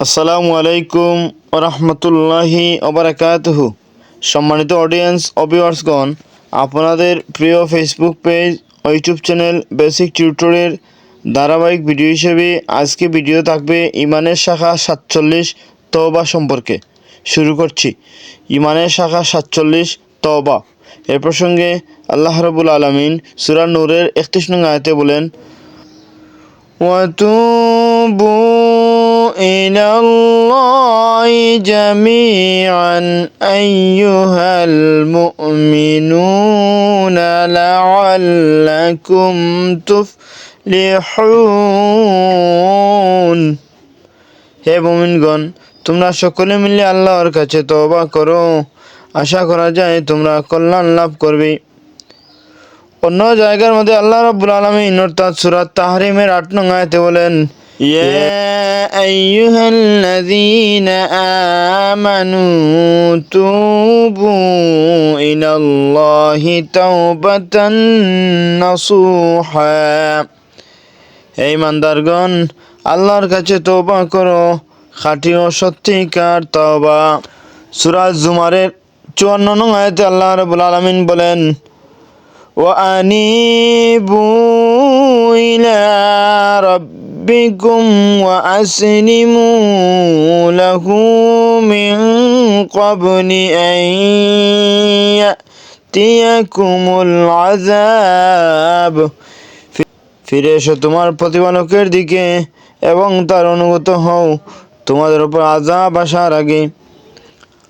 আসসালামু আলাইকুম রহমতুল্লাহি অবরাকাতহু সম্মানিত অডিয়েন্স অভিওয়ার্সগণ আপনাদের প্রিয় ফেসবুক পেজ ও ইউটিউব চ্যানেল বেসিক টিউটোরিয়াল ধারাবাহিক ভিডিও হিসেবে আজকে ভিডিও থাকবে ইমানের শাখা সাতচল্লিশ তওবা সম্পর্কে। শুরু করছি। ইমানের শাখা সাতচল্লিশ তওবা। এ প্রসঙ্গে আল্লাহ রবুল আলমিন সুরা নূরের একত্রিশ নং আয়তে বলেন ওয়াতুবু إلى الله جميعا أيها المؤمنون لعلكم تفلحون হে মুমিনগণ তোমরা সকলে মিলে আল্লাহর কাছে তওবা করো আশা করা যায় তোমরা কল্যাণ লাভ করবে অন্য জায়গার মধ্যে আল্লাহ রাব্বুল আলামিন অর্থাৎ সূরা তাহরিমের 8 নং আয়াতে বলেন ইয়া আইয়ুহাল্লাযীনা আমানু তুবু ইলাল্লাহি তাওবাতান নাসুহা হে ইমানদারগণ আল্লাহর কাছে তওবা করো খাঁটি ও সত্যিকার তওবা সূরা জুমারের 54 নং আয়াতে আল্লাহ রাব্বুল আলামিন বলেন وأنيبوا إلى ربكم وأسلموا له من قبل أن يأتيكم العذاب ফিরে এসো তোমার প্রতিপালকের দিকে এবং তার অনুগত হও তোমাদের উপর আজাব আসার আগে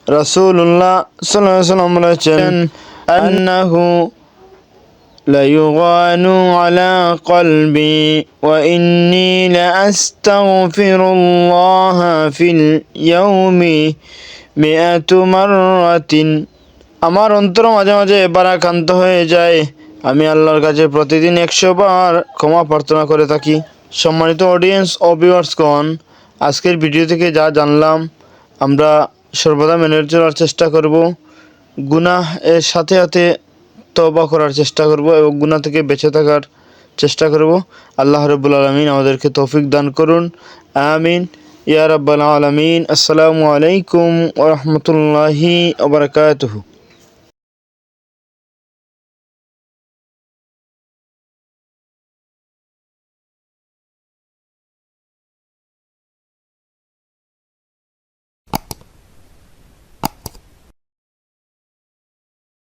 রাসূলুল্লাহ সাল্লাল্লাহু আলাইহি ওয়াসাল্লাম বলেছেন আন্নাহু ليغان على قلبي وإني لأستغفر الله في اليوم مئة مرة আমার অন্তর মাঝে মাঝে বারাক্রান্ত হয়ে যায় আমি আল্লাহর কাছে প্রতিদিন একশো বার ক্ষমা প্রার্থনা করে থাকি সম্মানিত অডিয়েন্স ও ভিউয়ার্সগণ আজকের ভিডিও থেকে যা জানলাম আমরা সর্বদা মেনে চলার চেষ্টা করব গুনাহ এর সাথে সাথে তওবা করার চেষ্টা করব এবং গুণা থেকে বেঁচে থাকার চেষ্টা করব। আল্লাহ রবুল আলমিন আমাদেরকে তৌফিক দান করুন। আমিন। ইয়া আলমিন। আসসালামু আলাইকুম ওরহমতুল্লাহি রাহমাতুল্লাহি ওয়া বারাকাতুহু।